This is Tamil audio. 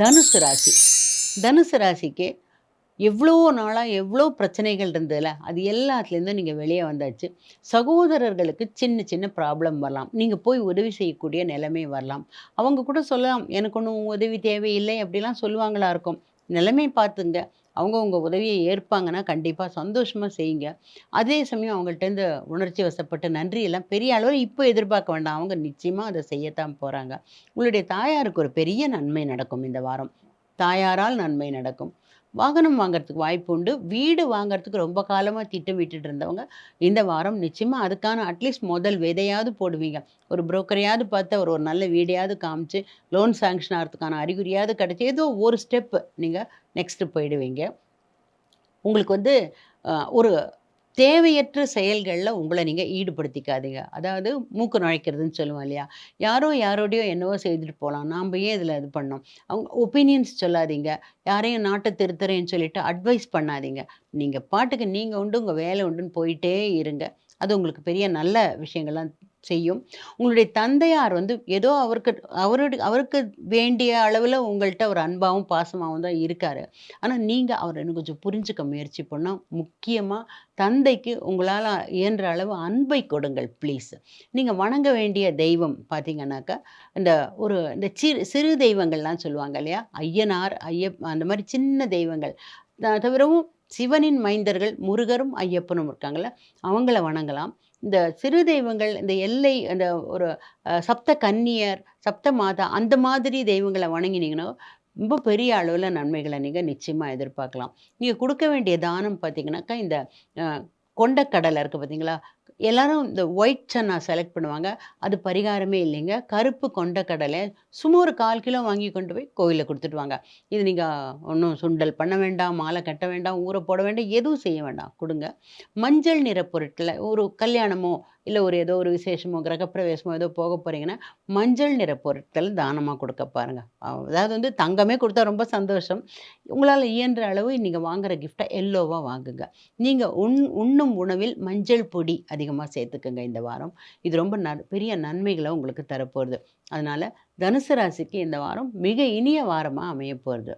தனுசு ராசி. தனுசு ராசிக்கு எவ்வளோ நாளாக எவ்வளோ பிரச்சனைகள் இருந்ததுல அது எல்லாத்துலேருந்தும் நீங்கள் வெளியே வந்தாச்சு. சகோதரர்களுக்கு சின்ன சின்ன ப்ராப்ளம் வரலாம். நீங்கள் போய் உதவி செய்யக்கூடிய நிலைமை வரலாம். அவங்க கூட சொல்லலாம் எனக்கு ஒன்றும் உதவி தேவையில்லை அப்படிலாம் சொல்லுவாங்களா இருக்கும். நிலைமை பார்த்துங்க. அவங்கவுங்க உதவியை ஏற்பாங்கன்னா கண்டிப்பாக சந்தோஷமாக செய்யுங்க. அதே சமயம் அவங்கள்ட்டேருந்து உணர்ச்சி வசப்பட்டு நன்றி எல்லாம் பெரிய அளவில் இப்போ எதிர்பார்க்க வேண்டாம். அவங்க நிச்சயமாக அதை செய்யத்தான் போகிறாங்க உங்களுடைய தாயாருக்கு ஒரு பெரிய நன்மை நடக்கும் இந்த வாரம். தாயாரால் நன்மை நடக்கும். வாகனம் வாங்குறதுக்கு வாய்ப்பு உண்டு. வீடு வாங்குறதுக்கு ரொம்ப காலமாக திட்டமிட்டு இருந்தவங்க இந்த வாரம் நிச்சயமாக அதுக்கான அட்லீஸ்ட் முதல் விதையாவது போடுவீங்க. ஒரு புரோக்கரையாவது பார்த்து ஒரு ஒரு நல்ல வீடையாவது காமிச்சு லோன் சாங்ஷன் ஆகிறதுக்கான அறிகுறியாவது கிடச்சி ஏதோ ஒரு ஸ்டெப்பு நீங்கள் நெக்ஸ்ட்டு போயிடுவீங்க. உங்களுக்கு வந்து ஒரு தேவையற்ற செயல்களில் உங்களை நீங்கள் ஈடுபடுத்திக்காதீங்க. அதாவது மூக்கு நுழைக்கிறதுன்னு சொல்லுவோம் இல்லையா? யாரோ யாரோடையோ என்னவோ செய்துட்டு போகலாம் நாம் ஏன் இதில் இது பண்ணோம்? அவங்க ஒப்பீனியன்ஸ் சொல்லாதீங்க. யாரையும் நாட்டை திருத்துறேன்னு சொல்லிட்டு அட்வைஸ் பண்ணாதீங்க. நீங்கள் பாட்டுக்கு நீங்கள் உண்டு உங்கள் வேலை உண்டுன்னு போயிட்டே இருங்க. அது உங்களுக்கு பெரிய நல்ல விஷயங்கள்லாம் செய்யும். உங்களுடைய தந்தையார் வந்து ஏதோ அவருக்கு அவருடைய அவருக்கு வேண்டிய அளவில் உங்கள்கிட்ட ஒரு அன்பாகவும் பாசமாகவும் தான் இருக்கார். ஆனால் நீங்கள் அவரை இன்னும் கொஞ்சம் புரிஞ்சுக்க முயற்சி பண்ணால் முக்கியமாக தந்தைக்கு உங்களால் இயன்ற அளவு அன்பை கொடுங்கள் ப்ளீஸ் நீங்கள் வணங்க வேண்டிய தெய்வம் பார்த்தீங்கன்னாக்கா இந்த ஒரு இந்த சிறு சிறு தெய்வங்கள்லாம் சொல்லுவாங்க இல்லையா? ஐயனார் ஐயப் அந்த மாதிரி சின்ன தெய்வங்கள். தவிரவும் சிவனின் மைந்தர்கள் முருகரும் ஐயப்பனும் இருக்காங்கல்ல அவங்கள வணங்கலாம். இந்த சிறு தெய்வங்கள் இந்த எல்லை அந்த ஒரு சப்த கன்னியர் சப்த மாதா அந்த மாதிரி தெய்வங்களை வணங்கினீங்கன்னா ரொம்ப பெரிய அளவில் நன்மைகளை நீங்கள் நிச்சயமாக எதிர்பார்க்கலாம். நீங்கள் கொடுக்க வேண்டிய தானம் பார்த்தீங்கன்னாக்கா இந்த கொண்டக்கடலை இருக்குது பார்த்தீங்களா எல்லாரும் இந்த ஒயிட் சன்னா செலக்ட் பண்ணுவாங்க. அது பரிகாரமே இல்லைங்க. கருப்பு கொண்ட கடலை சும்மா ஒரு கால் கிலோ வாங்கி கொண்டு போய் கோயிலில் கொடுத்துட்டு வாங்க. இது நீங்கள் ஒன்றும் சுண்டல் பண்ண வேண்டாம் மாலை கட்ட வேண்டாம் ஊற போட வேண்டாம் எதுவும் செய்ய வேண்டாம். கொடுங்க. மஞ்சள் நிற பொருட்களை ஒரு கல்யாணமோ இல்லை ஒரு ஏதோ ஒரு விசேஷமோ கிரகப்பிரவேசமோ ஏதோ போக போகிறீங்கன்னா மஞ்சள் நிற பொருட்கள் தானமாக கொடுக்க பாருங்கள் அதாவது வந்து தங்கமே கொடுத்தா ரொம்ப சந்தோஷம். உங்களால் இயன்ற அளவு நீங்கள் வாங்குற கிஃப்டை எல்லோவாக வாங்குங்க. நீங்கள் உண் உண்ணும் உணவில் மஞ்சள் பொடி அதிகமாக சேர்த்துக்குங்க இந்த வாரம். இது ரொம்ப ந பெரிய நன்மைகளை உங்களுக்கு தரப்போகுது அதனால் தனுசு ராசிக்கு இந்த வாரம் மிக இனிய வாரமாக அமைய போகிறது